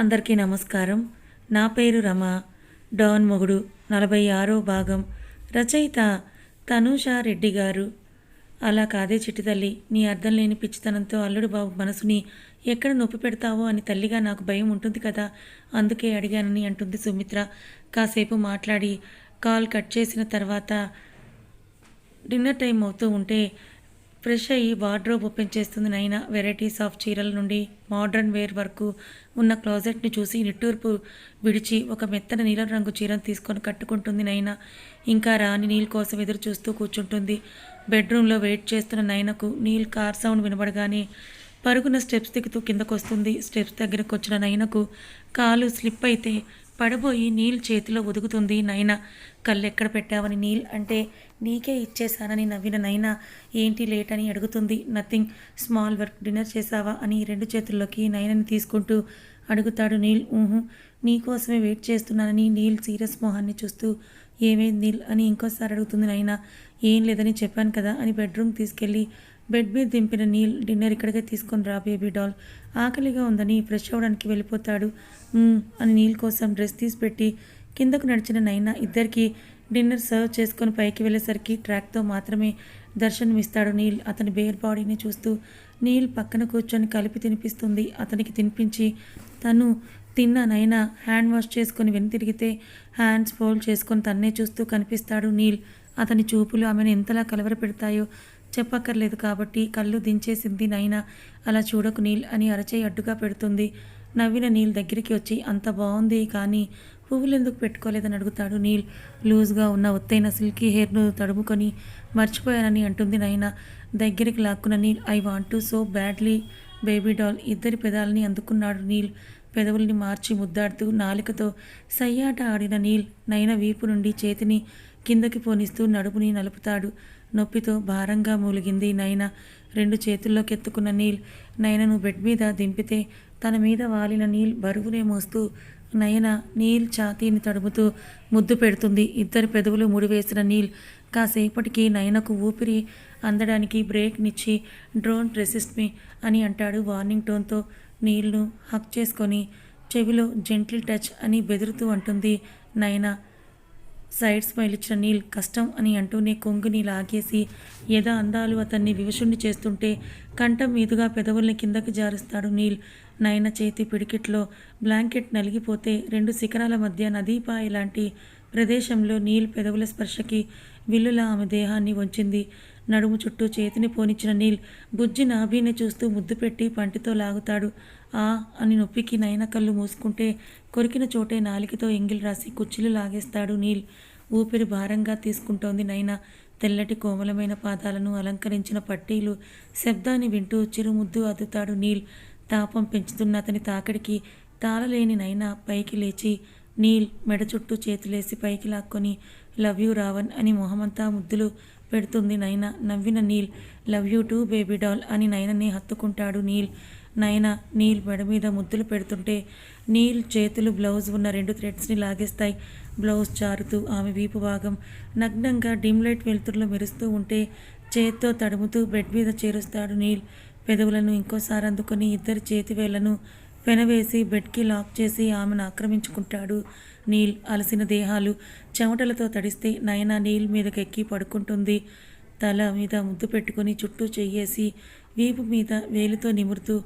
అందరికీ నమస్కారం. నా పేరు రమ. డాన్ మొగుడు నలభై ఆరో భాగం. రచయిత తనూషా రెడ్డి గారు. అలా కాదే చిట్టి తల్లి నీ అర్థం లేని పిచ్చితనంతో అల్లుడు బాబు మనసుని ఎక్కడ నొప్పి పెడతావో అని తల్లిగా నాకు భయం ఉంటుంది కదా? అందుకే అడిగానని అంటుంది సుమిత్ర. కాసేపు మాట్లాడి కాల్ కట్ చేసిన తర్వాత డిన్నర్ టైం అవుతూ ఉంటే ఫ్రెష్ అయ్యి వార్డ్రోబ్ ఓపెన్ చేస్తుంది నైనా. వెరైటీస్ ఆఫ్ చీరల నుండి మోడ్రన్ వేర్ వరకు ఉన్న క్లాజెట్ని చూసి నిట్టూర్పు విడిచి ఒక మెత్తన నీలం రంగు చీరను తీసుకొని కట్టుకుంటుంది నైనా. ఇంకా రాని నీల్ కోసం ఎదురు చూస్తూ కూర్చుంటుంది. బెడ్రూమ్లో వెయిట్ చేస్తున్న నైనకు నీల్ కార్ సౌండ్ వినబడగానే పరుగున స్టెప్స్ దిగుతూ కిందకొస్తుంది. స్టెప్స్ దగ్గరకు వచ్చిన నైనకు కాలు స్లిప్ అయితే పడబోయి నీల్ చేతిలో ఒదుగుతుంది నైనా. కళ్ళు ఎక్కడ పెట్టావని నీల్ అంటే నీకే ఇచ్చేశానని నవ్విన నైనా ఏంటి లేట్ అని అడుగుతుంది. నథింగ్ స్మాల్ వర్క్ డిన్నర్ చేసావా అని రెండు చేతుల్లోకి నైనని తీసుకుంటూ అడుగుతాడు నీల్. ఊహు నీకోసమే వెయిట్ చేస్తున్నానని నీల్ సీరియస్ మొహాన్ని చూస్తూ ఏమైంది నీల్ అని ఇంకోసారి అడుగుతుంది నైనా. ఏం లేదని చెప్పాను కదా అని బెడ్రూమ్ తీసుకెళ్ళి బెడ్ మీద దింపిన నీల్ డిన్నర్ ఇక్కడికే తీసుకొని రా బేబీ డాల్. ఆకలిగా ఉందని ఫ్రెష్ అవ్వడానికి వెళ్ళిపోతాడు. అని నీల్ కోసం డ్రెస్ తీసి పెట్టి కిందకు నడిచిన నైనా ఇద్దరికి డిన్నర్ సర్వ్ చేసుకొని పైకి వెళ్ళేసరికి ట్రాక్తో మాత్రమే దర్శనం ఇస్తాడు నీల్. అతని బేర్ బాడీని చూస్తూ నీల్ పక్కన కూర్చొని కలిపి తినిపిస్తుంది. అతనికి తినిపించి తను తిన్న నైనా హ్యాండ్ వాష్ చేసుకొని వెనుతిరిగితే హ్యాండ్స్ ఫోల్డ్ చేసుకొని తన్నే చూస్తూ కనిపిస్తాడు నీల్. అతని చూపులు ఆమెను ఎంతలా కలవర పెడతాయో చెప్పక్కర్లేదు కాబట్టి కళ్ళు దించేసింది నైనా. అలా చూడకు నీల్ అని అరచేయి అడ్డుగా పెడుతుంది. నవ్విన నీల్ దగ్గరికి వచ్చి అంత బాగుంది కానీ పువ్వులు ఎందుకు పెట్టుకోలేదని అడుగుతాడు నీల్. లూజ్గా ఉన్న ఒత్తైన సిల్కీ హెయిర్ను తడుముకొని మర్చిపోయానని అంటుంది నైనా. దగ్గరికి లాక్కున్న Neel I want to so badly baby doll. ఇద్దరి పెదాలని అందుకున్నాడు నీల్. పెదవుల్ని మార్చి ముద్దాడుతూ నాలికతో సయ్యాట ఆడిన నీల్ నైన వీపు నుండి చేతిని కిందకి పోనిస్తూ నడుపుని నలుపుతాడు. నొప్పితో భారంగా మూలిగింది నైన. రెండు చేతుల్లోకి ఎత్తుకున్న నీల్ నైనను బెడ్ మీద దింపితే తన మీద వాలిన నీల్ బరువునే మోస్తూ నయన నీల్ ఛాతీని తడుముతూ ముద్దు పెడుతుంది. ఇద్దరు పెదవులు ముడివేసిన నీల్ కాసేపటికి నయనకు ఊపిరి అందడానికి బ్రేక్నిచ్చి డ్రోన్ రెసిస్ట్ మీ అని అంటాడు వార్నింగ్ టోన్తో నీల్ను హక్ చేసుకొని చెవిలో జెంటిల్ టచ్ అని బెదురుతూ అంటుంది నయన. సైడ్ స్మైల్ ఇచ్చిన నీల్ కష్టం అని అంటూనే కొంగుని లాగేసి యథా అందాలు అతన్ని వివశుణ్ణి చేస్తుంటే కంఠం మీదుగా పెదవుల్ని కిందకి జారుస్తాడు నీల్. నయన చేతి పిడికిట్లో బ్లాంకెట్ నలిగిపోతే రెండు శిఖరాల మధ్య నదీపాయ లాంటి ప్రదేశంలో నీల్ పెదవుల స్పర్శకి విల్లులా ఆమె దేహాన్ని వంచింది. నడుము చుట్టూ చేతిని పోనిచ్చిన నీల్ బుజ్జి నాభీని చూస్తూ ముద్దు పెట్టి పంటితో లాగుతాడు. ఆ అని నొప్పికి నయన కళ్ళు మూసుకుంటే కొరికిన చోటే నాలికతో ఎంగిల్ రాసి కుచ్చిలు లాగేస్తాడు నీల్. ఊపిరి భారంగా తీసుకుంటోంది నైనా తెల్లటి కోమలమైన పాదాలను అలంకరించిన పట్టీలు శబ్దాన్ని వింటూ చిరుముద్దు అద్దుతాడు నీల్. తాపం పెంచుతున్న అతని తాకిడికి తాళలేని నైనా పైకి లేచి నీల్ మెడ చుట్టూ చేతులేసి పైకి లాక్కొని లవ్ యూ రావణ్ అని మొహమంతా ముద్దులు పెడుతుంది నైనా నవ్విన Neel. Love you too baby doll అని నయనని హత్తుకుంటాడు నీల్. నైనా నీల్ మెడ మీద ముద్దులు పెడుతుంటే నీల్ చేతులు బ్లౌజ్ ఉన్న రెండు థ్రెడ్స్ని లాగేస్తాయి. బ్లౌజ్ చారుతూ ఆమె వీపు భాగం. నగ్నంగా డిమ్ లైట్ వెలుతురులో మెరుస్తూ ఉంటే చేత్తో తడుముతూ బెడ్ మీద చేరుస్తాడు నీల్. పెదవులను ఇంకోసారి అందుకొని ఇద్దరు చేతి వెనవేసి పెనవేసి బెడ్కి లాక్ చేసి ఆమెను ఆక్రమించుకుంటాడు నీల్. అలసిన దేహాలు చెమటలతో తడిస్తే నయన నీల్ మీదకెక్కి పడుకుంటుంది. తల మీద ముద్దు పెట్టుకొని చుట్టూ చెయ్యేసి వీపు మీద వేలితో నిమురుతూ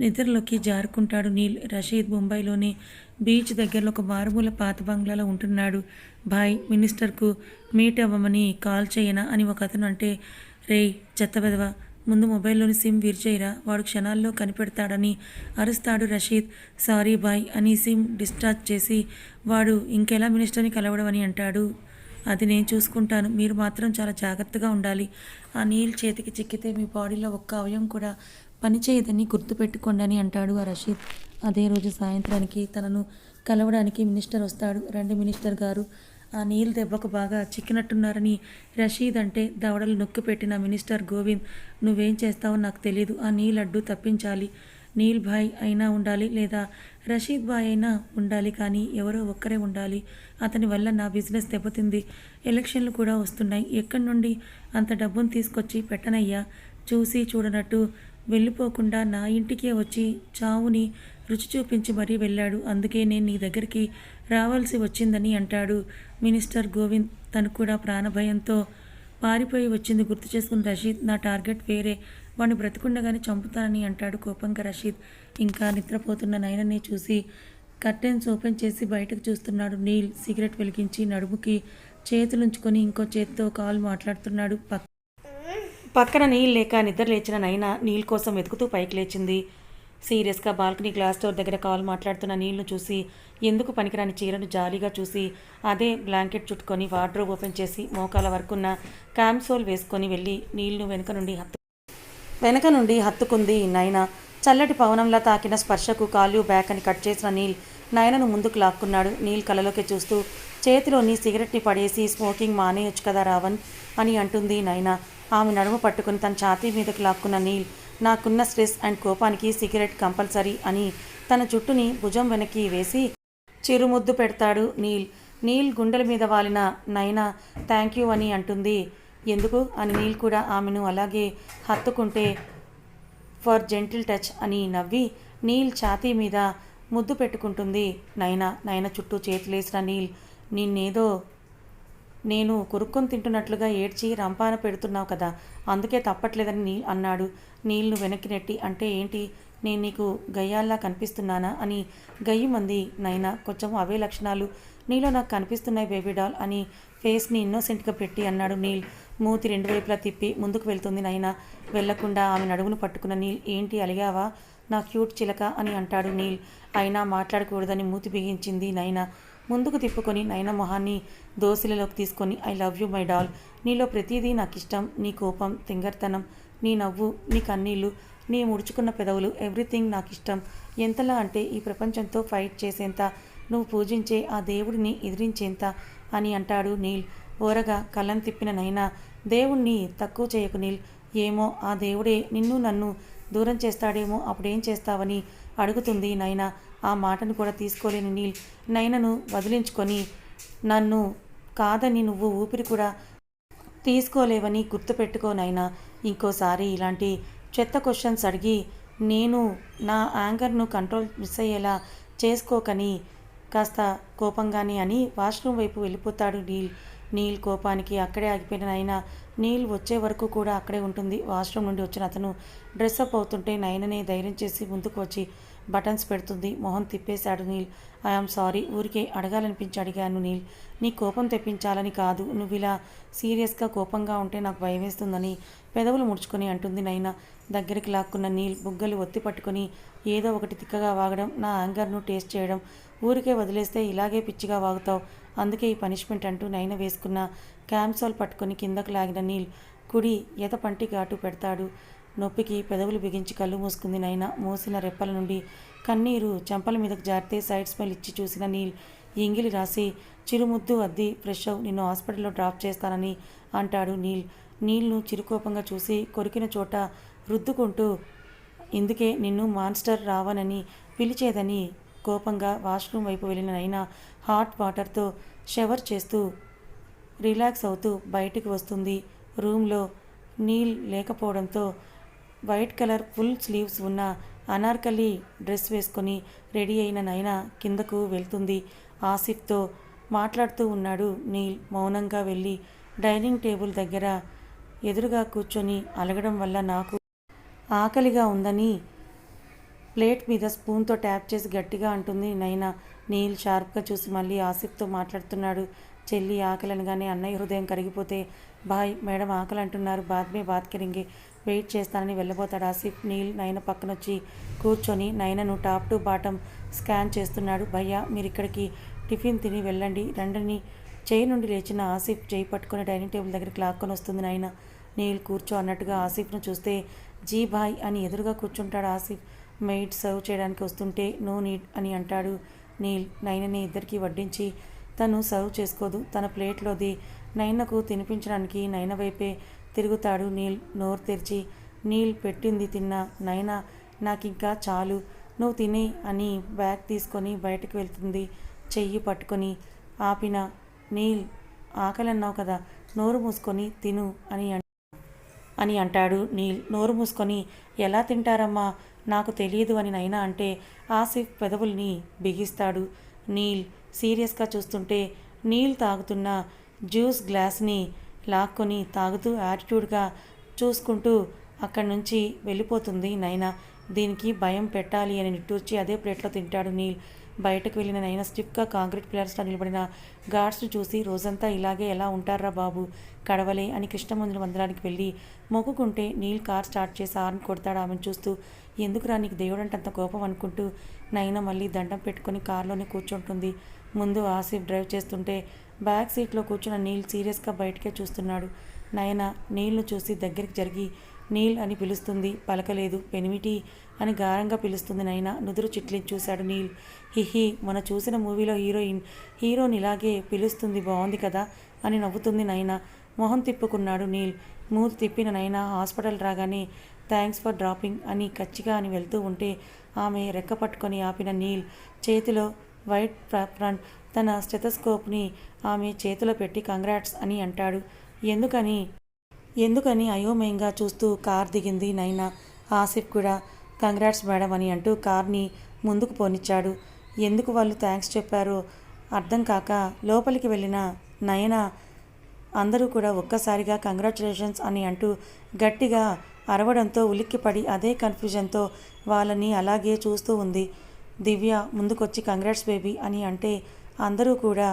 నిద్రలోకి జారుకుంటాడు నీల్. రషీద్ ముంబైలోని బీచ్ దగ్గరలో ఒక మారుమూల పాత బంగ్లాలో ఉంటున్నాడు. భాయ్ మినిస్టర్కు మీట్ అవ్వమని కాల్ చేయనా? అని ఒక అతను అంటే రేయ్ చెత్తవెదవ ముందు మొబైల్లోని సిమ్ విరిచేయరా వాడు క్షణాల్లో కనిపెడతాడని అరుస్తాడు రషీద్. సారీ బాయ్ అని సిమ్ డిశ్చార్జ్ చేసి వాడు ఇంకెలా మినిస్టర్ని కలవడం అని అంటాడు. అది నేను చూసుకుంటాను. మీరు మాత్రం చాలా జాగ్రత్తగా ఉండాలి. ఆ నీళ్ళు చేతికి చిక్కితే మీ బాడీలో ఒక్క అవయం కూడా పనిచేయదని గుర్తుపెట్టుకోండి అని అంటాడు ఆ రషీద్. అదే రోజు సాయంత్రానికి తనను కలవడానికి మినిస్టర్ వస్తాడు. రండి మినిస్టర్ గారు. ఆ నీళ్ళు దెబ్బకు బాగా చిక్కినట్టున్నారని రషీద్ అంటే దవడలు నొక్కి పెట్టిన మినిస్టర్ గోవింద్ నువ్వేం చేస్తావో నాకు తెలియదు ఆ నీళ్ళడ్డు అడ్డు తప్పించాలి. నీల్ భాయ్ అయినా ఉండాలి లేదా రషీద్ భాయ్ అయినా ఉండాలి కానీ ఎవరో ఒక్కరే ఉండాలి. అతని వల్ల నా బిజినెస్ దెబ్బతింది. ఎలక్షన్లు కూడా వస్తున్నాయి. ఎక్కడి నుండి అంత డబ్బును తీసుకొచ్చి పెట్టనయ్యా? చూసి చూడనట్టు వెళ్ళిపోకుండా నా ఇంటికే వచ్చి చావుని రుచి చూపించి మరీ వెళ్ళాడు. అందుకే నేను నీ దగ్గరికి రావాల్సి వచ్చిందని అంటాడు. మినిస్టర్ గోవింద్ తను కూడా ప్రాణభయంతో పారిపోయి వచ్చింది. గుర్తు చేసుకుని రషీద్ నా టార్గెట్ వేరే. వాడిని బ్రతికుండగానే చంపుతానని అంటాడు కోపంగా రషీద్. ఇంకా నిద్రపోతున్న నయనని చూసి కర్టెన్స్ ఓపెన్ చేసి బయటకు చూస్తున్నాడు. నీల్ సిగరెట్ వెలిగించి నడుముకి చేతులుంచుకొని ఇంకో చేతితో కాల్ మాట్లాడుతున్నాడు. పక్క పక్కన నీళ్ళు లేక నిద్ర లేచిన నైనా నీళ్ళ కోసం వెతుకుతూ పైకి లేచింది. సీరియస్గా బాల్కనీ గ్లాస్ డోర్ దగ్గర కాల్ మాట్లాడుతున్న నీళ్ళు చూసి ఎందుకు పనికిరాని చీరను జాలీగా చూసి అదే బ్లాంకెట్ చుట్టుకొని వార్డ్రోబ్ ఓపెన్ చేసి మోకాల వరకున్న క్యామ్సోల్ వేసుకొని వెళ్ళి నీళ్ళు వెనుక నుండి హత్తు వెనక నుండి హత్తుకుంది నైనా. చల్లటి పవనంలా తాకిన స్పర్శకు కాలు బ్యాక్ అని కట్ చేసిన నీల్ నయనను ముందుకు లాక్కున్నాడు. నీల్ కలలోకి చూస్తూ చేతిలోని సిగరెట్ని పడేసి స్మోకింగ్ మానేయొచ్చు కదా రావణ్ అని అంటుంది నైనా. ఆమె నడుము పట్టుకుని తన ఛాతీ మీదకు లాక్కున్న నీల్ నాకున్న స్ట్రెస్ అండ్ కోపానికి సిగరెట్ కంపల్సరీ అని తన జుట్టుని భుజం వెనక్కి వేసి చిరుముద్దు పెడతాడు నీల్. నీల్ గుండెల మీద వాలిన నైనా థ్యాంక్ యూ అని అంటుంది. ఎందుకు? అని నీల్ కూడా ఆమెను అలాగే హత్తుకుంటే ఫర్ జెంటిల్ టచ్ అని నవ్వి నీల్ ఛాతీ మీద ముద్దు పెట్టుకుంటుంది. నైనా నైనా చుట్టూ చేతులేసిన నీల్ నిన్నేదో నేను కొరుక్కొని తింటున్నట్లుగా ఏడ్చి రంపాన పెడుతున్నావు కదా అందుకే తప్పట్లేదని నీ అన్నాడు. నీళ్ళు వెనక్కి నెట్టి అంటే ఏంటి? నేను నీకు గయ్యాల్లా కనిపిస్తున్నానా? అని గయ్యమంది నైనా కొంచెం అవే లక్షణాలు. నీలో నాకు కనిపిస్తున్నాయి బేబీ డాల్ అని ఫేస్ని ఇన్నోసెంట్గా పెట్టి అన్నాడు నీల్. మూతి రెండు వైపులా తిప్పి ముందుకు వెళ్తుంది నైనా. వెళ్ళకుండా ఆమె నడుమును పట్టుకున్న నీల్ ఏంటి అలిగావా? నా క్యూట్ చిలక అని అంటాడు నీల్. అయినా మాట్లాడకూడదని మూతి బిగించింది నైనా. ముందుకు తిప్పుకొని నయన మొహాన్ని దోసిలలోకి తీసుకొని I love you my doll. నీలో ప్రతిదీ నాకు ఇష్టం నీ కోపం తింగర్తనం నీ నవ్వు నీ కన్నీళ్ళు నీ ముడుచుకున్న పెదవులు ఎవ్రీథింగ్ నాకు ఇష్టం ఎంతలా అంటే ఈ ప్రపంచంతో ఫైట్ చేసేంత నువ్వు పూజించే ఆ దేవుడిని ఎదిరించేంత అని అంటాడు నీల్. ఓరగా కళ్ళం తిప్పిన నైనా దేవుణ్ణి తక్కువ చేయకు నీల్. ఏమో ఆ దేవుడే నిన్ను నన్ను దూరం చేస్తాడేమో అప్పుడేం చేస్తావని అడుగుతుంది నైనా ఆ మాటను కూడా తీసుకోలేని నీల్ నైనను వదిలించుకొని నన్ను కాదని నువ్వు ఊపిరి కూడా తీసుకోలేవని గుర్తుపెట్టుకో నైనా ఇంకోసారి ఇలాంటి చెత్త క్వశ్చన్స్ అడిగి నేను నా యాంగర్ను కంట్రోల్ మిస్ అయ్యేలా చేసుకోకని కాస్త కోపంగానే అని వాష్రూమ్ వైపు వెళ్ళిపోతాడు నీల్. నీల్ కోపానికి అక్కడే ఆగిపోయిన అయినా నీల్ వచ్చే వరకు కూడా అక్కడే ఉంటుంది. వాష్రూమ్ నుండి వచ్చిన అతను డ్రెస్అప్ అవుతుంటే నయననే ధైర్యం చేసి ముందుకు వచ్చి బటన్స్ పెడుతుంది. మొహం తిప్పేశాడు నీల్. I am sorry. ఊరికే అడగాలనిపించి అడిగాను నీల్. నీ కోపం తెప్పించాలని కాదు. నువ్వు ఇలా సీరియస్గా కోపంగా ఉంటే నాకు భయం వేస్తుందని పెదవులు ముడుచుకొని అంటుంది నైనా. దగ్గరికి లాక్కున్న నీల్ బుగ్గలు ఒత్తి పట్టుకొని ఏదో ఒకటి తిక్కగా వాగడం నా యాంగర్ను టేస్ట్ చేయడం ఊరికే వదిలేస్తే ఇలాగే పిచ్చిగా వాగుతావు. అందుకే ఈ పనిష్మెంట్ అంటూ నైన వేసుకున్న క్యామ్సాల్ పట్టుకొని కిందకు లాగిన నీల్ కుడి ఎత పంటి ఘాటు పెడతాడు. నొప్పికి పెదవులు బిగించి కళ్ళు మూసుకుంది నైనా. మూసిన రెప్పల నుండి కన్నీరు చెంపల మీదకు జారితే సైడ్ స్మెల్ ఇచ్చి చూసిన నీల్ ఎంగిలి రాసి చిరుముద్దు అద్ది ఫ్రెష్ అవు నిన్ను హాస్పిటల్లో డ్రాప్ చేస్తానని అంటాడు నీల్. నీల్ను చిరుకోపంగా చూసి కొరికిన చోట రుద్దుకుంటూ ఇందుకే నిన్ను మాన్స్టర్ రావనని పిలిచేదని కోపంగా వాష్రూమ్ వైపు వెళ్ళిన నైనా హాట్ వాటర్తో షవర్ చేస్తూ రిలాక్స్ అవుతూ బయటికి వస్తుంది. రూమ్లో నీల్ లేకపోవడంతో వైట్ కలర్ ఫుల్ స్లీవ్స్ ఉన్న అనార్కలి డ్రెస్ వేసుకొని రెడీ అయిన నైనా కిందకు వెళ్తుంది. ఆసిఫ్తో మాట్లాడుతూ ఉన్నాడు నీల్ మౌనంగా వెళ్ళి. డైనింగ్ టేబుల్ దగ్గర ఎదురుగా కూర్చొని అలగడం వల్ల నాకు ఆకలిగా ఉందని ప్లేట్ మీద స్పూన్తో ట్యాప్ చేసి గట్టిగా అంటుంది నైనా. నీల్ షార్ప్గా చూసి మళ్ళీ ఆసిఫ్తో మాట్లాడుతున్నాడు. చెల్లి ఆకలి అనగానే అన్నయ్య హృదయం కరిగిపోతే బాయ్ మేడం ఆకలి అంటున్నారు. బాద్మే బాత్కరింగే వెయిట్ చేస్తానని వెళ్ళబోతాడు. ఆసిఫ్ నీల్ నయన పక్కనొచ్చి కూర్చొని నయనను టాప్ టు బాటం స్కాన్ చేస్తున్నాడు. భయ్యా మీరు ఇక్కడికి టిఫిన్ తిని వెళ్ళండి. రండని చేయి నుండి లేచిన ఆసిఫ్ చేయి పట్టుకొని డైనింగ్ టేబుల్ దగ్గరికి లాక్కొని వస్తుంది నాయన నీల్ కూర్చో అన్నట్టుగా ఆసిఫ్ను చూస్తే జీ భాయ్ అని ఎదురుగా కూర్చుంటాడు ఆసిఫ్. మెయిడ్ సర్వ్ చేయడానికి వస్తుంటే నో నీడ్ అని అంటాడు నీల్. నైనని ఇద్దరికి వడ్డించి తను సర్వ్ చేసుకోదు. తన ప్లేట్లోది నైనకు తినిపించడానికి నైన వైపే తిరుగుతాడు నీల్ నోరు తెరిచి. నీల్ పెట్టింది తిన్న. నాకు నాకింకా చాలు. నువ్వు తినే అని బ్యాగ్ తీసుకొని బయటకు వెళ్తుంది. చెయ్యి పట్టుకొని ఆపిన. నీల్ ఆకలి అన్నావు కదా. నోరు మూసుకొని తిను అని అని అంటాడు నీల్. నోరు మూసుకొని ఎలా తింటారమ్మా? నాకు తెలియదు అని నైనా అంటే ఆసిఫ్ పెదవుల్ని బిగిస్తాడు. నీల్ సీరియస్గా చూస్తుంటే నీల్ తాగుతున్న జ్యూస్ గ్లాస్ని లాక్కొని తాగుతూ యాటిట్యూడ్గా చూసుకుంటూ అక్కడి నుంచి వెళ్ళిపోతుంది నైనా. దీనికి భయం పెట్టాలి అని నిట్టూర్చి అదే ప్లేట్లో తింటాడు నీల్. బయటకు వెళ్ళిన నైనా స్టిఫ్గా కాంక్రీట్ పిల్లర్స్లో నిలబడిన గార్డ్స్ను చూసి రోజంతా ఇలాగే ఎలా ఉంటారా బాబు? కడవలే అని కృష్ణమందుని వందడానికి వెళ్ళి మొక్కుకుంటే నీల్ కార్ స్టార్ట్ చేసి హార్న్ కొడతాడు ఆమెను చూస్తూ. ఎందుకురా నీకు దేవుడంటే అంత కోపం అనుకుంటూ నైనా మళ్ళీ దండం పెట్టుకొని కారులోనే కూర్చుంటుంది. ముందు ఆసిఫ్ డ్రైవ్ చేస్తుంటే బ్యాక్ సీట్లో కూర్చున్న నీల్ సీరియస్గా బయటకే చూస్తున్నాడు. నయన నీల్ను చూసి దగ్గరికి జరిగి నీల్ అని పిలుస్తుంది పలకలేదు. పెనిమిటి అని గారంగా పిలుస్తుంది నైనా నుదురు చిట్లి చూశాడు నీల్. హిహి మన చూసిన మూవీలో హీరోయిన్ హీరోని ఇలాగే పిలుస్తుంది బాగుంది కదా అని నవ్వుతుంది నైనా మొహం తిప్పుకున్నాడు నీల్. మూతి తిప్పిన నైనా హాస్పిటల్ రాగానే థ్యాంక్స్ ఫర్ డ్రాపింగ్ అని కచ్చిగా అని వెళ్తూ ఉంటే ఆమె రెక్క పట్టుకొని ఆపిన నీల్. చేతిలో వైట్ ఫ్రంట్ తన స్టెథస్కోప్ని ఆమె చేతిలో పెట్టి కంగ్రాట్స్ అని అంటాడు. ఎందుకని? ఎందుకని అయోమయంగా చూస్తూ కార్ దిగింది నైనా. ఆసిఫ్ కూడా కంగ్రాట్స్ మేడం అని అంటూ కార్ని ముందుకు పోనిచ్చాడు. ఎందుకు వాళ్ళు థ్యాంక్స్ చెప్పారో అర్థం కాక లోపలికి వెళ్ళిన నయన అందరూ కూడా ఒక్కసారిగా కంగ్రాచులేషన్స్ అని అంటూ గట్టిగా అరవడంతో ఉలిక్కిపడి అదే కన్ఫ్యూజన్తో వాళ్ళని అలాగే చూస్తూ ఉంది. దివ్య ముందుకొచ్చి కంగ్రాట్స్ బేబీ అని అంటే అందరూ కూడా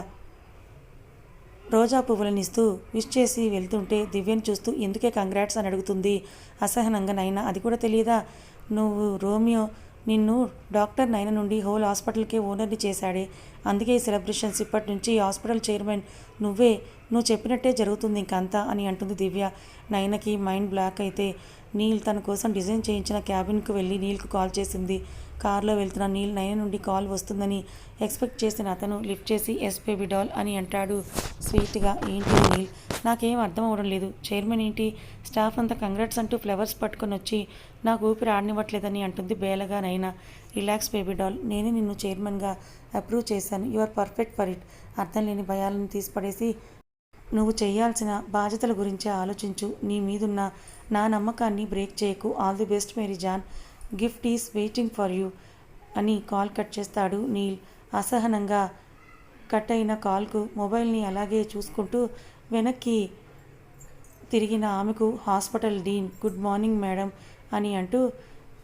రోజా పువ్వులనిస్తూ విష్ చేసి వెళ్తుంటే దివ్యను చూస్తూ ఎందుకే కంగ్రాట్స్ అని అడుగుతుంది అసహనంగా నైనా. అది కూడా తెలియదా నువ్వు రోమియో నిన్ను డాక్టర్ నైన నుండి హోల్ హాస్పిటల్కే ఓనర్ని చేశాడే. అందుకే ఈ సెలబ్రేషన్స్ ఇప్పటి నుంచి హాస్పిటల్ చైర్మన్ నువ్వే. నువ్వు చెప్పినట్టే జరుగుతుంది ఇంకంతా అని అంటుంది దివ్య. నైనకి మైండ్ బ్లాక్ అయితే నీల్ తన కోసం డిజైన్ చేయించిన క్యాబిన్కు వెళ్ళి నీల్కు కాల్ చేసింది. కారులో వెళ్తున్న నీల్ నయన నుండి కాల్ వస్తుందని ఎక్స్పెక్ట్ చేసిన అతను లిఫ్ట్ చేసి ఎస్ బేబీ డాల్ అని అంటాడు స్వీట్గా. ఏంటి నీల్? నాకేం అర్థం అవడం లేదు. చైర్మన్ ఏంటి? స్టాఫ్ అంతా కంగ్రాట్స్ అంటూ ఫ్లవర్స్ పట్టుకొని వచ్చి నాకు ఊపిరి ఆడనివ్వట్లేదని అంటుంది బేలగా నైనా రిలాక్స్ బేబీ డాల్. నేనే నిన్ను చైర్మన్గా అప్రూవ్ చేశాను. You are perfect for it. అర్థం లేని భయాలను తీసిపడేసి నువ్వు చేయాల్సిన బాధ్యతల గురించి ఆలోచించు. నీ మీదున్న నా నమ్మకాన్ని బ్రేక్ చేయకు. ఆల్ ది బెస్ట్ మేరీ John. Gift is waiting for you అని కాల్ కట్ చేస్తాడు నీల్. అసహనంగా కట్ అయిన కాల్కు మొబైల్ని అలాగే చూసుకుంటూ వెనక్కి తిరిగిన ఆమెకు hospital dean good morning madam అని అంటూ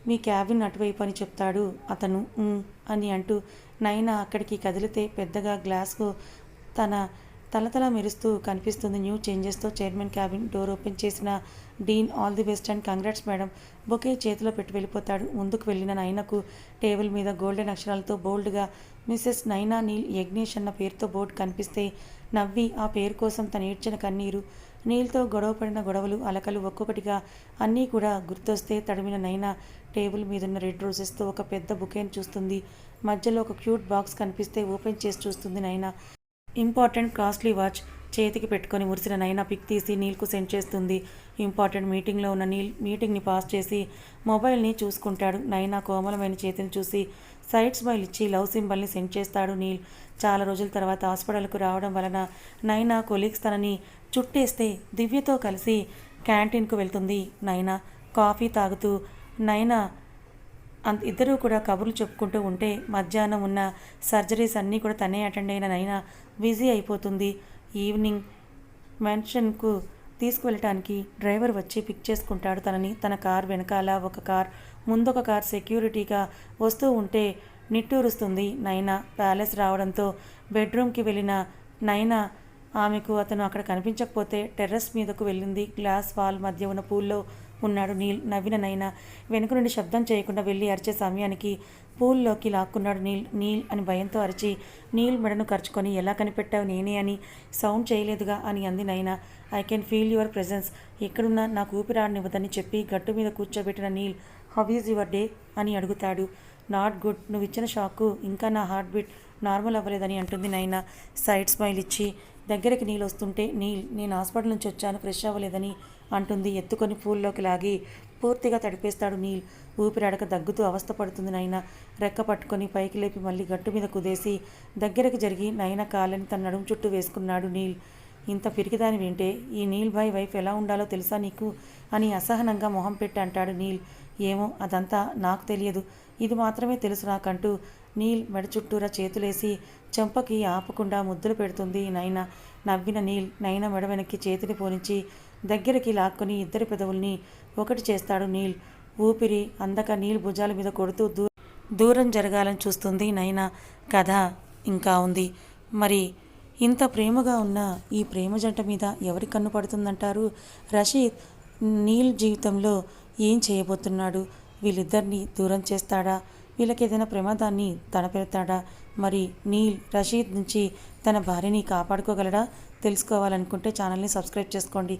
మీ క్యాబిన్ అటువైపు అని చెప్తాడు అతను. అని అంటూ నైనా అక్కడికి కదిలితే పెద్దగా గ్లాస్కు తన తలతల మెరుస్తూ కనిపిస్తుంది న్యూ చేంజెస్తో చైర్మన్ క్యాబిన్ డోర్ ఓపెన్ చేసిన dean all the best and congrats madam. Bouquet చేతిలో పెట్టి వెళ్ళిపోతాడు. ముందుకు వెళ్ళిన నైనాకు టేబుల్ మీద గోల్డెన్ అక్షరాలతో బోల్డ్గా మిస్సెస్ నైనా నీల్ యజ్ఞేష్ అన్న పేరుతో బోర్డు కనిపిస్తే నవ్వి ఆ పేరు కోసం తను ఏడ్చిన కన్నీరు. నీల్తో గొడవపడిన గొడవలు అలకలు ఒక్కొక్కటిగా అన్నీ కూడా గుర్తొస్తే తడిమిన నైనా టేబుల్ మీదున్న రెడ్ రోజెస్తో ఒక పెద్ద బుకేని చూస్తుంది. మధ్యలో ఒక క్యూట్ బాక్స్ కనిపిస్తే ఓపెన్ చేసి చూస్తుంది నైనా. ఇంపార్టెంట్ కాస్ట్లీ వాచ్ చేతికి పెట్టుకొని మురిసిన నైనా పిక్ తీసి నీల్కు సెండ్ చేస్తుంది. ఇంపార్టెంట్ మీటింగ్లో ఉన్న నీల్ మీటింగ్ని పాస్ చేసి మొబైల్ని చూసుకుంటాడు. నైనా కోమలమైన చేతిని చూసి సైడ్ స్మైల్ ఇచ్చి లవ్ సింబల్ని సెండ్ చేస్తాడు నీల్. చాలా రోజుల తర్వాత హాస్పిటల్కు రావడం వలన నైనా కొలీగ్స్ తనని చుట్టేస్తే దివ్యతో కలిసి క్యాంటీన్కు వెళ్తుంది నైనా. కాఫీ తాగుతూ నైనా అంత ఇద్దరూ కూడా కబుర్లు చెప్పుకుంటూ ఉంటే మధ్యాహ్నం ఉన్న సర్జరీస్ అన్నీ కూడా తనే అటెండ్ అయిన నైనా బిజీ అయిపోతుంది. ఈవినింగ్ మెన్షన్కు తీసుకువెళ్ళటానికి డ్రైవర్ వచ్చి పిక్ చేసుకుంటాడు తనని. తన కార్ వెనకాల ఒక కార్ ముందొక కార్ సెక్యూరిటీగా వస్తూ ఉంటే నిట్టూరుస్తుంది నైనా. ప్యాలెస్ రావడంతో బెడ్రూమ్కి వెళ్ళిన నైనా ఆమెకు అతను అక్కడ కనిపించకపోతే టెర్రస్ మీదకు వెళ్ళింది. గ్లాస్ వాల్ మధ్య ఉన్న పూల్లో ఉన్నాడు. నీల్ నవ్విన నైనా వెనుక నుండి శబ్దం చేయకుండా వెళ్ళి అరిచే సమయానికి పూల్లోకి లాక్కున్నాడు నీల్. నీల్ అని భయంతో అరిచి నీల్ మెడను ఖర్చుకొని ఎలా కనిపెట్టావు నేనే అని సౌండ్ చేయలేదుగా అని అంది Naina. I can feel your presence. ఎక్కడున్నా నాకు ఊపిరాడనివ్వదని చెప్పి గట్టు మీద కూర్చోబెట్టిన Neel how is your day? అని అడుగుతాడు. Not good. నువ్వు ఇచ్చిన షాక్కు ఇంకా నా హార్ట్ బీట్ నార్మల్ అవ్వలేదని అంటుంది నైనా. సైడ్ స్మైల్ ఇచ్చి దగ్గరికి నీళ్ళు వస్తుంటే నీల్ నేను హాస్పిటల్ నుంచి వచ్చాను ఫ్రెష్ అవ్వలేదని అంటుంది. ఎత్తుకొని పూల్లోకి లాగి పూర్తిగా తడిపేస్తాడు నీల్. ఊపిరాడక దగ్గుతూ అవస్థపడుతుంది నాయన రెక్క పట్టుకొని పైకి లేపి మళ్ళీ గట్టు మీద కుదేసి దగ్గరకు జరిగి నయన కాలని తన నడుము చుట్టూ వేసుకున్నాడు నీల్. ఇంత పిరికిదాని వింటే ఈ నీల్ బాయ్ వైఫ్ ఎలా ఉండాలో తెలుసా నీకు? అని అసహనంగా మొహం పెట్టి అంటాడు నీల్. ఏమో అదంతా నాకు తెలియదు. ఇది మాత్రమే తెలుసు నాకంటూ. నీల్ మెడ చుట్టూరా చేతులేసి చెంపకి ఆపకుండా ముద్దులు పెడుతుంది నైనా. నవ్విన నీల్ నైనా మెడ వెనక్కి చేతిని పోనించి దగ్గరికి లాక్కుని ఇద్దరి పెదవుల్ని ఒకటి చేస్తాడు నీల్. ఊపిరి అందక నీల్ భుజాల మీద కొడుతూ దూ దూరం జరగాలని చూస్తుంది నైనా. కథ ఇంకా ఉంది. మరి ఇంత ప్రేమగా ఉన్న ఈ ప్రేమ జంట మీద ఎవరి కన్ను పడుతుందంటారు? రషీద్ నీల్ జీవితంలో ఏం చేయబోతున్నాడు? వీళ్ళిద్దరిని దూరం చేస్తాడా? వీళ్ళకి ఏదైనా ప్రమాదాన్ని తలపెడతాడా? మరి నీల్ రషీద్ నుంచి తన భార్యని కాపాడుకోగలడా? తెలుసుకోవాలనుకుంటే ఛానల్ని సబ్స్క్రైబ్ చేసుకోండి.